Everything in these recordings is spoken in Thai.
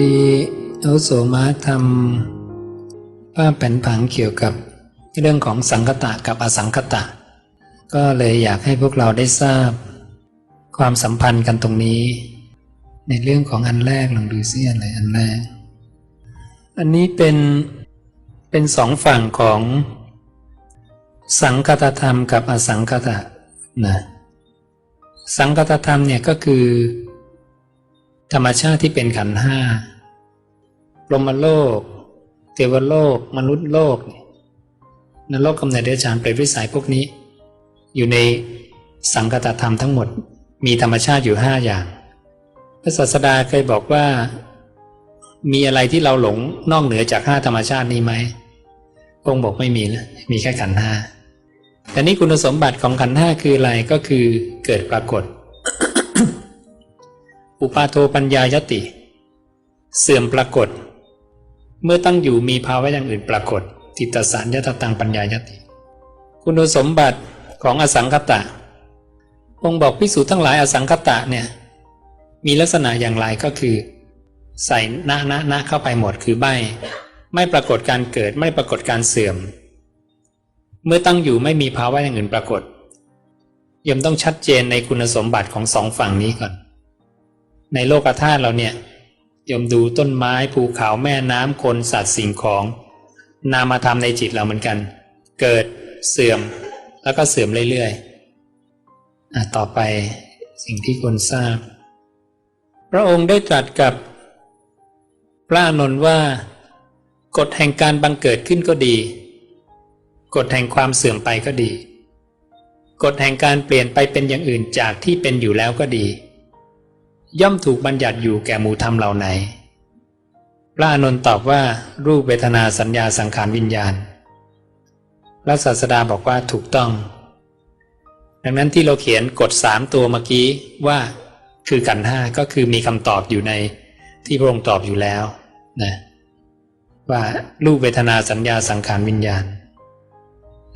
ดีอาโสมาทำภาพแผ่นผังเกี่ยวกับเรื่องของสังคตะกับอสังคตะ ก็เลยอยากให้พวกเราได้ทราบ ความสัมพันธ์กันตรงนี้ ในเรื่องของอันแรกลองดูซิอะไรอันแรก อันนี้เป็นเป็นสองฝั่งของสังคตธรรมกับอสังคตะนะสังคตธรรมเนี่ยก็คือ ธรรมชาติที่เป็นขันธ์ห้าลมโลก เทวโลก มนุษย์โลกเนี่ยนรกกำเนิดเดรัจฉานเปรตวิสัยพวกนี้ อยู่ในสังคตธรรมทั้งหมด มีธรรมชาติอยู่ห้าอย่าง พระศาสดาเคยบอกว่า มีอะไรที่เราหลงนอกเหนือจากห้าธรรมชาตินี้ไหมองค์บอกไม่มีแล้วมีแค่ขันธ์ห้าแต่นี้คุณสมบัติของขันธ์ห้าคืออะไรก็คือเกิดปรากฏ อุปาโทปัญญายติ เสื่อมปรากฏ เมื่อตั้งอยู่มีภาวะอย่างอื่นปรากฏ ติตสารยตตังปัญญายติ คุณสมบัติของอสังคตะองค์บอกพิสูจน์ทั้งหลายอสังคตะเนี่ยมีลักษณะอย่างไรก็คือ ใส่ณณณเข้าไปหมดคือใบไม่ปรากฏการเกิดไม่ปรากฏการเสื่อม เมื่อตั้งอยู่ไม่มีภาวะอย่างอื่นปรากฏยมต้องชัดเจนในคุณสมบัติของสองฝั่งนี้ก่อน ในโลกธาตุเราเนี่ยยมดูต้นไม้ภูเขาแม่น้ำคนสัตว์สิ่งของ นามธรรมในจิตเราเหมือนกัน เกิดเสื่อมแล้วก็เสื่อมเรื่อยๆต่อไปสิ่งที่ควรทราบ พระองค์ได้ตรัสกับพระอนนท์ว่า กฎแห่งการบังเกิดขึ้นก็ดี กฎแห่งความเสื่อมไปก็ดี กฎแห่งการเปลี่ยนไปเป็นอย่างอื่นจากที่เป็นอยู่แล้วก็ดี ย่อมถูกบัญญัติอยู่แก่หมู่ธรรมเหล่าไหน พระอานนตอบว่ารูปเวทนาสัญญาสังขารวิญญาณ พระศาสดาบอกว่าถูกต้อง ดังนั้นที่เราเขียนกฎสามตัวเมื่อกี้ว่าคือขันห้าก็คือมีคำตอบอยู่ในที่พระองค์ตอบอยู่แล้วนะว่ารูปเวทนาสัญญาสังขารวิญญาณ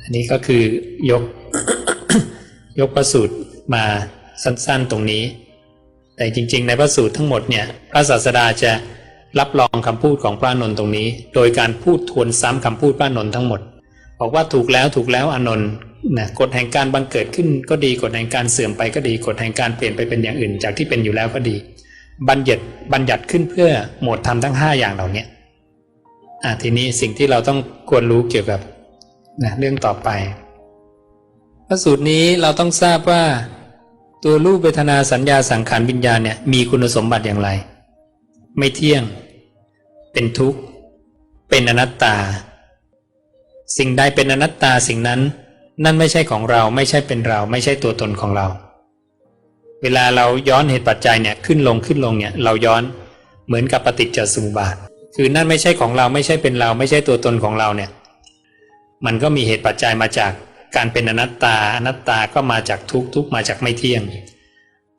อันนี้ก็คือยกยกพระสูตรมาสั้นๆตรงนี้ แต่จริง ๆ ในพระสูตรทั้งหมดเนี่ยพระศาสดาจะรับรองคำพูดของพระนนท์ตรงนี้ โดยการพูดทวนซ้ำคำพูดพระนนท์ทั้งหมด บอกว่าถูกแล้วถูกแล้วอนนท์นะกฎแห่งการบังเกิดขึ้นก็ดีกฎแห่งการเสื่อมไปก็ดีกฎแห่งการเปลี่ยนไปเป็นอย่างอื่น จากที่เป็นอยู่แล้วก็ดี บัญญัติบัญญัติขึ้นเพื่อหมวดธรรมทั้ง 5 อย่างเหล่านี้อะทีนี้สิ่งที่เราต้องควรรู้เกี่ยวกับนะเรื่องต่อไปพระสูตรนี้เราต้องทราบว่า ตัวรูปเวทนาสัญญาสังขารวิญญาณเนี่ยมีคุณสมบัติอย่างไร ไม่เที่ยง เป็นทุกข์ เป็นอนัตตา สิ่งใดเป็นอนัตตาสิ่งนั้น นั่นไม่ใช่ของเราไม่ใช่เป็นเรา ไม่ใช่ตัวตนของเรา เวลาเราย้อนเหตุปัจจัยเนี่ยขึ้นลงขึ้นลงเนี่ยเราย้อนเหมือนกับปฏิจจสมุปบาท คือนั่นไม่ใช่ของเราไม่ใช่เป็นเรา ไม่ใช่ตัวตนของเราเนี่ย มันก็มีเหตุปัจจัยมาจาก การเป็นอนัตตาอนัตตาก็มาจากทุกทุกมาจากไม่เที่ยง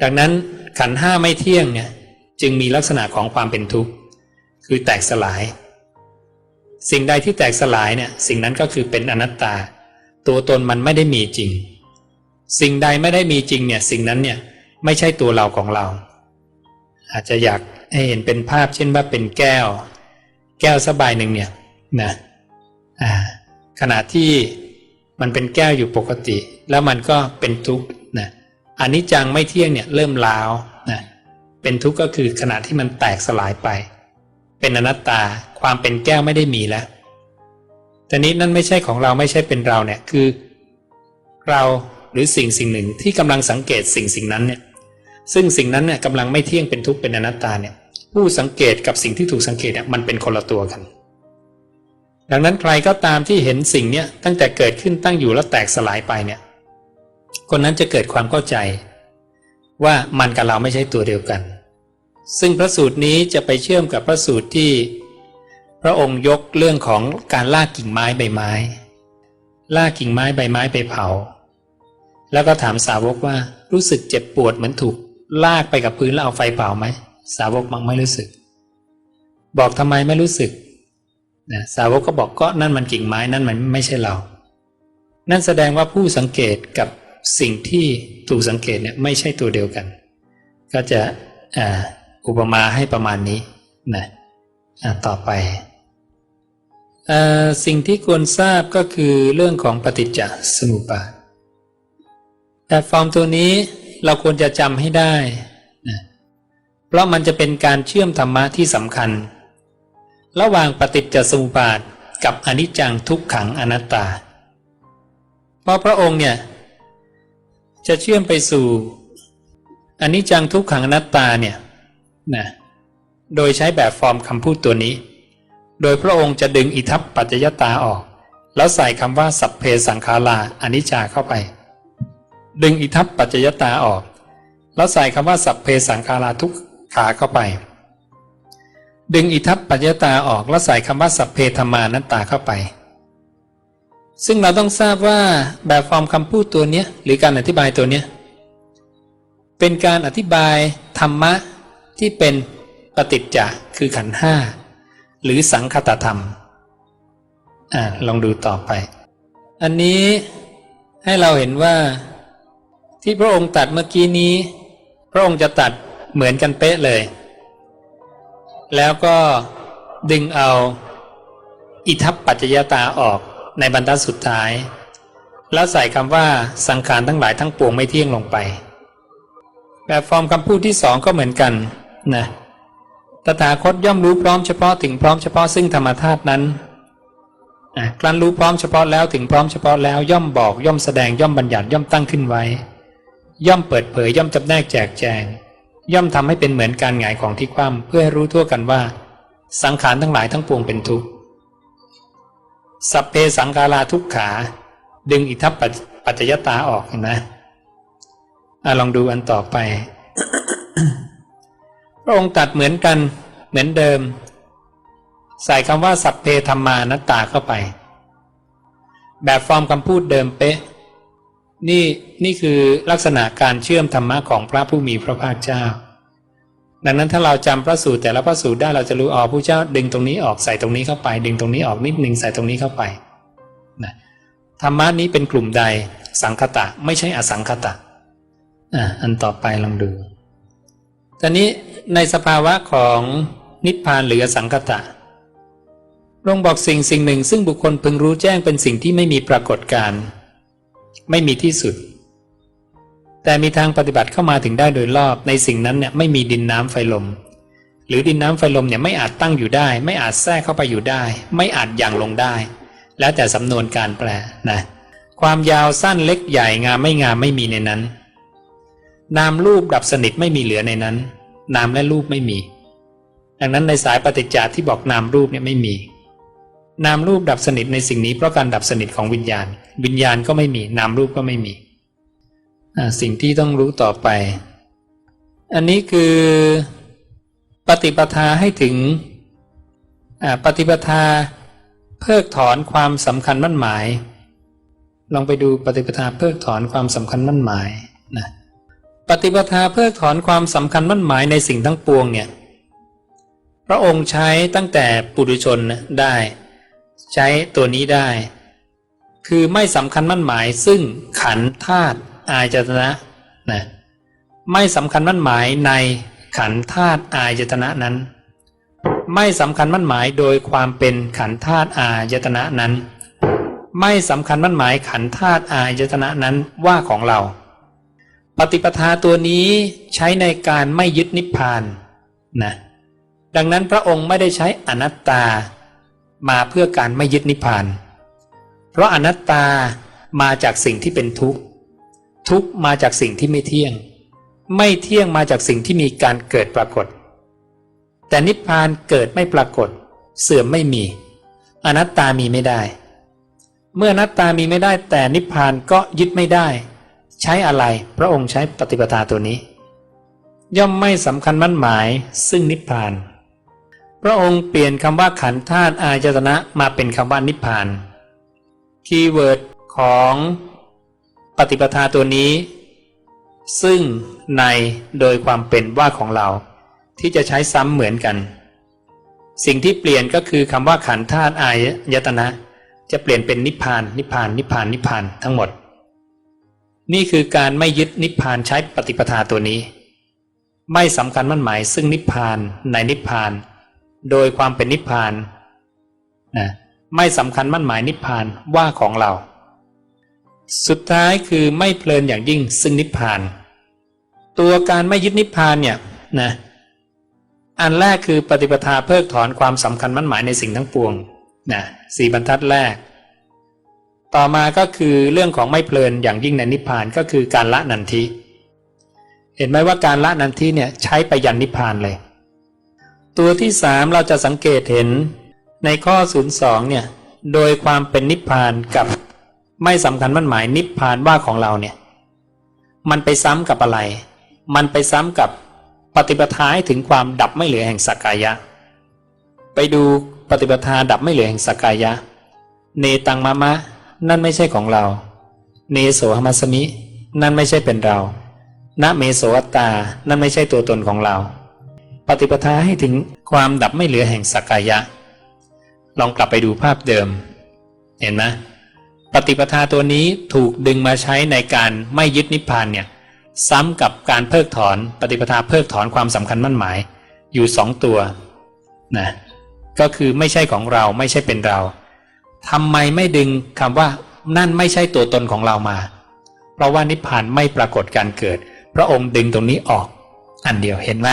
ดังนั้นขันห้าไม่เที่ยงเนี่ยจึงมีลักษณะของความเป็นทุกข์คือแตกสลาย สิ่งใดที่แตกสลายเนี่ยสิ่งนั้นก็คือเป็นอนัตตา ตัวตนมันไม่ได้มีจริง สิ่งใดไม่ได้มีจริงเนี่ยสิ่งนั้นเนี่ยไม่ใช่ตัวเราของเรา อาจจะอยากให้เห็นเป็นภาพเช่นว่าเป็นแก้ว แก้วสบายหนึ่งเนี่ยนะอ่าขณะที่ มันเป็นแก้วอยู่ปกติ แล้วมันก็เป็นทุกข์นะอันนี้จังไม่เที่ยงเนี่ยเริ่มลาวนะเป็นทุกข์ก็คือขณะที่มันแตกสลายไป เป็นอนัตตาความเป็นแก้วไม่ได้มีแล้วแต่นี้นั่นไม่ใช่ของเราไม่ใช่เป็นเราเนี่ยคือ เราหรือสิ่งสิ่งหนึ่งที่กำลังสังเกตสิ่งสิ่งนั้นเนี่ยซึ่งสิ่งนั้นเนี่ยกำลังไม่เที่ยงเป็นทุกข์เป็นอนัตตาเนี่ยผู้สังเกตกับสิ่งที่ถูกสังเกตเนี่ยมันเป็นคนละตัวกัน ดังนั้นใครก็ตามที่เห็นสิ่งเนี้ยตั้งแต่เกิดขึ้นตั้งอยู่แล้วแตกสลายไปเนี่ย คนนั้นจะเกิดความเข้าใจ ว่ามันกับเราไม่ใช่ตัวเดียวกัน ซึ่งพระสูตรนี้จะไปเชื่อมกับพระสูตรที่ พระองค์ยกเรื่องของการลากกิ่งไม้ใบไม้ ลากกิ่งไม้ใบไม้ไปเผา แล้วก็ถามสาวกว่ารู้สึกเจ็บปวดเหมือนถูกลากไปกับพื้นแล้วเอาไฟเผาไหม สาวกมังไม่รู้สึก บอกทำไมไม่รู้สึก นะสาวกก็บอกก็นั่นมันกิ่งไม้นั่นมันไม่ใช่เรา นั่นแสดงว่าผู้สังเกตกับสิ่งที่ถูกสังเกตเนี่ยไม่ใช่ตัวเดียวกัน ก็จะอ,อุปมาให้ประมาณนี้นะต่อไปอสิ่งที่ควรทราบก็คือเรื่องของปฏิจจสมุปบาทแพลตฟอร์มตัวนี้เราควรจะจำให้ได้นะเพราะมันจะเป็นการเชื่อมธรรมะที่สำคัญ ระหว่างปฏิจจสมุปบาทกับอนิจจังทุกขังอนัตตา เพราะพระองค์เนี่ยจะเชื่อมไปสู่อนิจจังทุกขังอนัตตาเนี่ยนะโดยใช้แบบฟอร์มคำพูดตัวนี้ โดยพระองค์จะดึงอิทัปปัจจยตาออก แล้วใส่คำว่าสัพเพสังขาราอนิจจาเข้าไป ดึงอิทัปปัจจยตาออก แล้วใส่คำว่าสัพเพสังขาราทุกขาเข้าไป ดึงอิทัปปัจจตาออกแล้วใส่คำว่าสัพเพธรรมานัตตาเข้าไป ซึ่งเราต้องทราบว่าแบบฟอร์มคำพูดตัวนี้หรือการอธิบายตัวนี้เป็นการอธิบายธรรมะที่เป็นปฏิจจคือขันห้าหรือสังคตธรรมอ่าลองดูต่อไป อันนี้ให้เราเห็นว่าที่พระองค์ตัดเมื่อกี้นี้ พระองค์จะตัดเหมือนกันเป๊ะเลย แล้วก็ดึงเอาอิทัปปัจจยตาออกในบรรทัดสุดท้าย แล้วใส่คำว่าสังขารทั้งหลายทั้งปวงไม่เที่ยงลงไป แบบฟอร์มคำพูดที่สองก็เหมือนกันนะตถาคตย่อมรู้พร้อมเฉพาะถึงพร้อมเฉพาะซึ่งธรรมธาตุนั้นอะครั้นรู้พร้อมเฉพาะแล้วถึงพร้อมเฉพาะแล้วย่อมบอกย่อมแสดงย่อมบัญญัติย่อมตั้งขึ้นไว้ ย่อมเปิดเผยย่อมจำแนกแจกแจง ย่อมทำให้เป็นเหมือนการหงายของที่คว่ำเพื่อให้รู้ทั่วกันว่า สังขารทั้งหลายทั้งปวงเป็นทุกข์สัพเพสังขาราทุกขา ดึงอิทัปปัจจยตาออกเห็นไหมอะลองดูอันต่อไปพระองค์ตัดเหมือนกันเหมือนเดิม ใส่คำว่าสัพเพธรรมานัตตาเข้าไป แบบฟอร์มคำพูดเดิมเป๊ะ นี่นี่คือลักษณะการเชื่อมธรรมะของพระผู้มีพระภาคเจ้า ดังนั้นถ้าเราจำพระสูตรแต่ละพระสูตรได้เราจะรู้อ๋อผู้เจ้า ดึงตรงนี้ออกใส่ตรงนี้เข้าไป ดึงตรงนี้ออกนิดหนึ่งใส่ตรงนี้เข้าไปนะธรรมะนี้เป็นกลุ่มใดสังคตะไม่ใช่อสังคตะอะอันต่อไปลองดูตอนนี้ในสภาวะของนิพพานหรือสังคตะลงบอกสิ่งสิ่งหนึ่ง ซึ่งบุคคลพึงรู้แจ้งเป็นสิ่งที่ไม่มีปรากฏการณ์ ไม่มีที่สุด แต่มีทางปฏิบัติเข้ามาถึงได้โดยรอบในสิ่งนั้นเนี่ยไม่มีดินน้ำไฟลม หรือดินน้ำไฟลมเนี่ยไม่อาจตั้งอยู่ได้ ไม่อาจแทรกเข้าไปอยู่ได้ ไม่อาจย่างลงได้ แล้วแต่สำนวนการแปลนะความยาวสั้นเล็กใหญ่งามไม่งามไม่มีในนั้น นามรูปดับสนิทไม่มีเหลือในนั้น นามและรูปไม่มี ดังนั้นในสายปฏิจจาที่บอกนามรูปเนี่ยไม่มี นามรูปดับสนิทในสิ่งนี้เพราะการดับสนิทของวิญญาณ วิญญาณก็ไม่มี นามรูปก็ไม่มี สิ่งที่ต้องรู้ต่อไป อันนี้คือปฏิปทาให้ถึงปฏิปทาเพิกถอนความสำคัญมั่นหมาย ลองไปดูปฏิปทาเพิกถอนความสำคัญมั่นหมายนะปฏิปทาเพิกถอนความสำคัญมั่นหมายในสิ่งทั้งปวงเนี่ยพระองค์ใช้ตั้งแต่ปุถุชนได้ ใช้ตัวนี้ได้ คือไม่สำคัญมั่นหมายซึ่งขันธาตุอายจตนะนะไม่สำคัญมั่นหมายในขันธาตุอายตนะนั้น ไม่สำคัญมั่นหมายโดยความเป็นขันธาตุอายตนะนั้น ไม่สำคัญมั่นหมายขันธ์ธาตุอายตนะนั้นว่าของเรา ปฏิปทาตัวนี้ใช้ในการไม่ยึดนิพพานนะดังนั้นพระองค์ไม่ได้ใช้อนัตตา มาเพื่อการไม่ยึดนิพพาน เพราะอนัตตามาจากสิ่งที่เป็นทุกข์ ทุกข์มาจากสิ่งที่ไม่เที่ยง ไม่เที่ยงมาจากสิ่งที่มีการเกิดปรากฏ แต่นิพพานเกิดไม่ปรากฏ เสื่อมไม่มี อนัตตามีไม่ได้ เมื่ออนัตตามีไม่ได้ แต่นิพพานก็ยึดไม่ได้ ใช้อะไรพระองค์ใช้ปฏิปทาตัวนี้ ย่อมไม่สำคัญมั่นหมายซึ่งนิพพาน พระองค์เปลี่ยนคำว่าขันธ์ธาตุอายตนะมาเป็นคำว่านิพพาน คีย์เวิร์ดของปฏิปทาตัวนี้ ซึ่งในโดยความเป็นว่าของเรา ที่จะใช้ซ้ำเหมือนกัน สิ่งที่เปลี่ยนก็คือคำว่าขันธ์ธาตุอายตนะ จะเปลี่ยนเป็นนิพพาน นิพพาน นิพพาน นิพพานทั้งหมด นี่คือการไม่ยึดนิพพานใช้ปฏิปทาตัวนี้ ไม่สำคัญมั่นหมายซึ่งนิพพานในนิพพาน โดยความเป็นนิพพานนะไม่สำคัญมั่นหมายนิพพานว่าของเรา สุดท้ายคือไม่เพลินอย่างยิ่งซึ่งนิพพาน ตัวการไม่ยึดนิพพานเนี่ยนะอันแรกคือปฏิปทาเพิกถอนความสำคัญมั่นหมายในสิ่งทั้งปวงนะสี่บรรทัดแรก ต่อมาก็คือเรื่องของไม่เพลินอย่างยิ่งในนิพพานก็คือการละนันทิเห็นไหมว่าการละนันทิเนี่ยใช้ไปยันนิพพานเลย ตัวที่สามเราจะสังเกตเห็นในข้อ 02 เนี่ย โดยความเป็นนิพพานกับไม่สำคัญมั่นหมายนิพพานว่าของเราเนี่ย มันไปซ้ำกับอะไร มันไปซ้ำกับปฏิปทาให้ถึงความดับไม่เหลือแห่งสักกายะ ไปดูปฏิปทาดับไม่เหลือแห่งสักกายะ เนตังมะมะ นั่นไม่ใช่ของเรา เนโสหมัสมิ นั่นไม่ใช่เป็นเราณเมโสอัตตา นั่นไม่ใช่ตัวตนของเรา ปฏิปทาให้ถึงความดับไม่เหลือแห่งสักกายะ ลองกลับไปดูภาพเดิม เห็นไหมปฏิปทาตัวนี้ถูกดึงมาใช้ในการไม่ยึดนิพพานเนี่ยซ้ำกับการเพิกถอนปฏิปทาเพิกถอนความสำคัญมั่นหมาย อยู่สองตัวนะก็คือไม่ใช่ของเราไม่ใช่เป็นเราทำไมไม่ดึงคำว่านั่นไม่ใช่ตัวตนของเรามา เพราะว่านิพพานไม่ปรากฏการเกิด พระองค์ดึงตรงนี้ออก อันเดียวเห็นไหม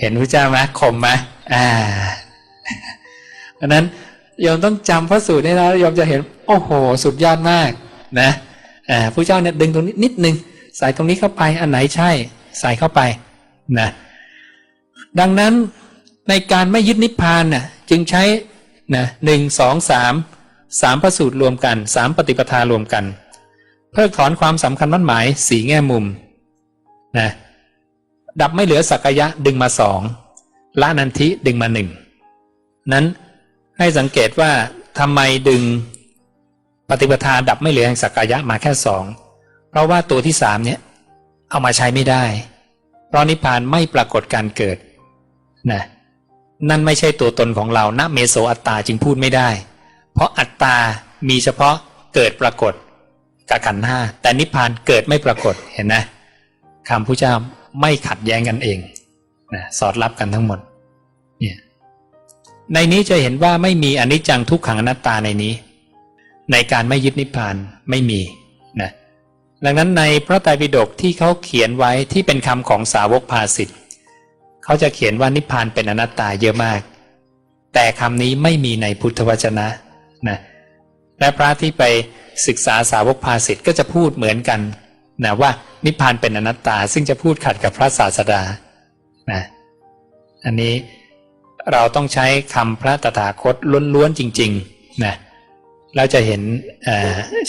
เห็นพระเจ้าไหมคมไหมอ่าดังนั้นโยมต้องจำพระสูตรนี้แล้วโยมจะเห็น โอ้โห สุดยอดมากนะอ่าพระเจ้าเนี่ยดึงตรงนี้นิดนึงใส่ตรงนี้เข้าไปอันไหนใช่ ใส่เข้าไปนะดังนั้นในการไม่ยึดนิพพานน่ะจึงใช้นะหนึ่งสองสามสามประสูตรรวมกันสามปฏิปทารวมกัน เพิกถอนความสำคัญมั่นหมายสีแง่มุมนะ ดับไม่เหลือสักยะดึงมาสองละนันทิดึงมาหนึ่งนั้นให้สังเกตว่าทำไมดึงปฏิปทาดับไม่เหลือแห่งสักยะมาแค่สองเพราะว่าตัวที่สามเนี่ยเอามาใช้ไม่ได้ เพราะนิพพานไม่ปรากฏการเกิดนะนั่นไม่ใช่ตัวตนของเราณเมโสอัตตาจึงพูดไม่ได้ เพราะอัตตามีเฉพาะเกิดปรากฏกับขันห้าแต่นิพพานเกิดไม่ปรากฏเห็นนะคำพระเจ้า ไม่ขัดแย้งกันเองนะสอดรับกันทั้งหมดเนี่ยในนี้จะเห็นว่าไม่มีอนิจจังทุกขังอนัตตาในนี้ ในการไม่ยึดนิพพานไม่มีนะดังนั้นในพระไตรปิฎกที่เขาเขียนไว้ที่เป็นคำของสาวกภาสิทธ์เขาจะเขียนว่านิพพานเป็นอนัตตาเยอะมาก แต่คำนี้ไม่มีในพุทธวจนะนะและพระที่ไปศึกษาสาวกภาสิทธ์ก็จะพูดเหมือนกัน นะว่านิพพานเป็นอนัตตา ซึ่งจะพูดขัดกับพระศาสดานะอันนี้เราต้องใช้คำพระตถาคตล้วนๆจริงๆนะเราจะเห็น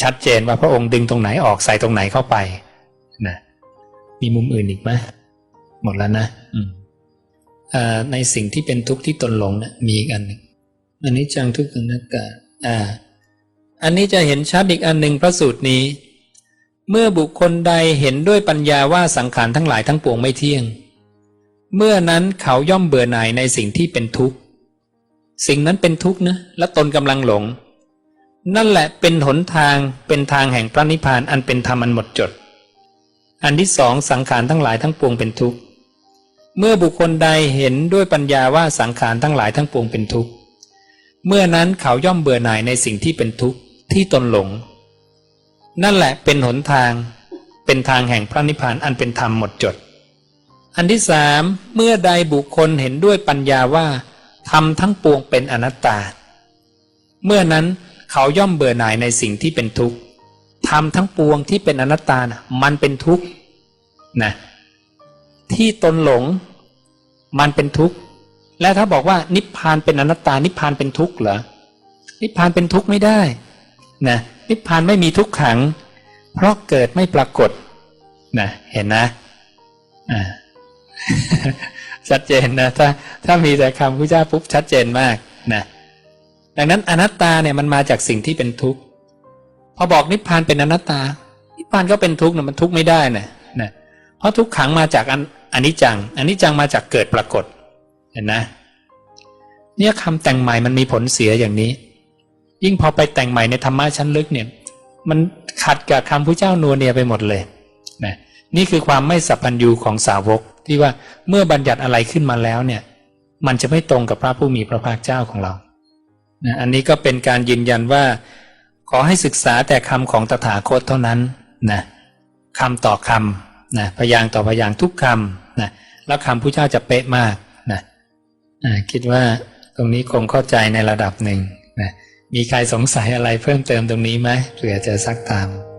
ชัดเจนว่าพระองค์ดึงตรงไหนออกใส่ตรงไหนเข้าไปนะมีมุมอื่นอีกไหมหมดแล้วนะอืมในสิ่งที่เป็นทุกข์ที่ตนหลงนะมีอีกอันหนึ่งอันนี้จังทุกขังนักกะอ่าอันนี้จะเห็นชัดอีกอันหนึ่งพระสูตรนี้ เมื่อบุคคลใดเห็นด้วยปัญญาว่าสังขารทั้งหลายทั้งปวงไม่เที่ยง เมื่อนั้นเขาย่อมเบื่อหน่ายในสิ่งที่เป็นทุกข์ สิ่งนั้นเป็นทุกข์นะและตนกำลังหลง นั่นแหละเป็นหนทางเป็นทางแห่งพระนิพพานอันเป็นธรรมอันหมดจด อันที่สองสังขารทั้งหลายทั้งปวงเป็นทุกข์ เมื่อบุคคลใดเห็นด้วยปัญญาว่าสังขารทั้งหลายทั้งปวงเป็นทุกข์ เมื่อนั้นเขาย่อมเบื่อหน่ายในสิ่งที่เป็นทุกข์ที่ตนหลง นั่นแหละเป็นหนทาง เป็นทางแห่งพระนิพพานอันเป็นธรรมหมดจด อันที่สามเมื่อใดบุคคลเห็นด้วยปัญญาว่าธรรมทั้งปวงเป็นอนัตตา เมื่อนั้นเขาย่อมเบื่อหน่ายในสิ่งที่เป็นทุกข์ธรรมทั้งปวงที่เป็นอนัตตานะมันเป็นทุกข์นะที่ตนหลง มันเป็นทุกข์และถ้าบอกว่านิพพานเป็นอนัตตานิพพานเป็นทุกข์เหรอนิพพานเป็นทุกข์ไม่ได้นะ นิพพานไม่มีทุกขัง เพราะเกิดไม่ปรากฏนะเห็นนะอ่าชัดเจนนะถ้าถ้ามีแต่คำพระเจ้าปุ๊บชัดเจนมากนะดังนั้นอนัตตาเนี่ยมันมาจากสิ่งที่เป็นทุกข์พอบอกนิพพานเป็นอนัตตา นิพพานก็เป็นทุกข์นะมันทุกข์ไม่ได้นะนะเพราะทุกขังมาจากอันอนิจจังอนิจจังมาจากเกิดปรากฏเห็นนะ เนี่ยคำแต่งใหม่มันมีผลเสียอย่างนี้ ยิ่งพอไปแต่งใหม่ในธรรมะชั้นลึกเนี่ย มันขัดกับคำพระเจ้านัวเนียไปหมดเลยนะนี่คือความไม่สัพพัญญูของสาวกที่ว่าเมื่อบัญญัติอะไรขึ้นมาแล้วเนี่ย มันจะไม่ตรงกับพระผู้มีพระภาคเจ้าของเรานะอันนี้ก็เป็นการยืนยันว่า ขอให้ศึกษาแต่คำของตถาคตเท่านั้นนะคำต่อคำนะพยางค์ต่อพยางค์ทุกคำนะแล้วคำผู้เจ้าจะเป๊ะมากนะคิดว่าตรงนี้คงเข้าใจในระดับหนึ่งนะ มีใครสงสัยอะไรเพิ่มเติมตรงนี้ไหมเผื่อจะซักตาม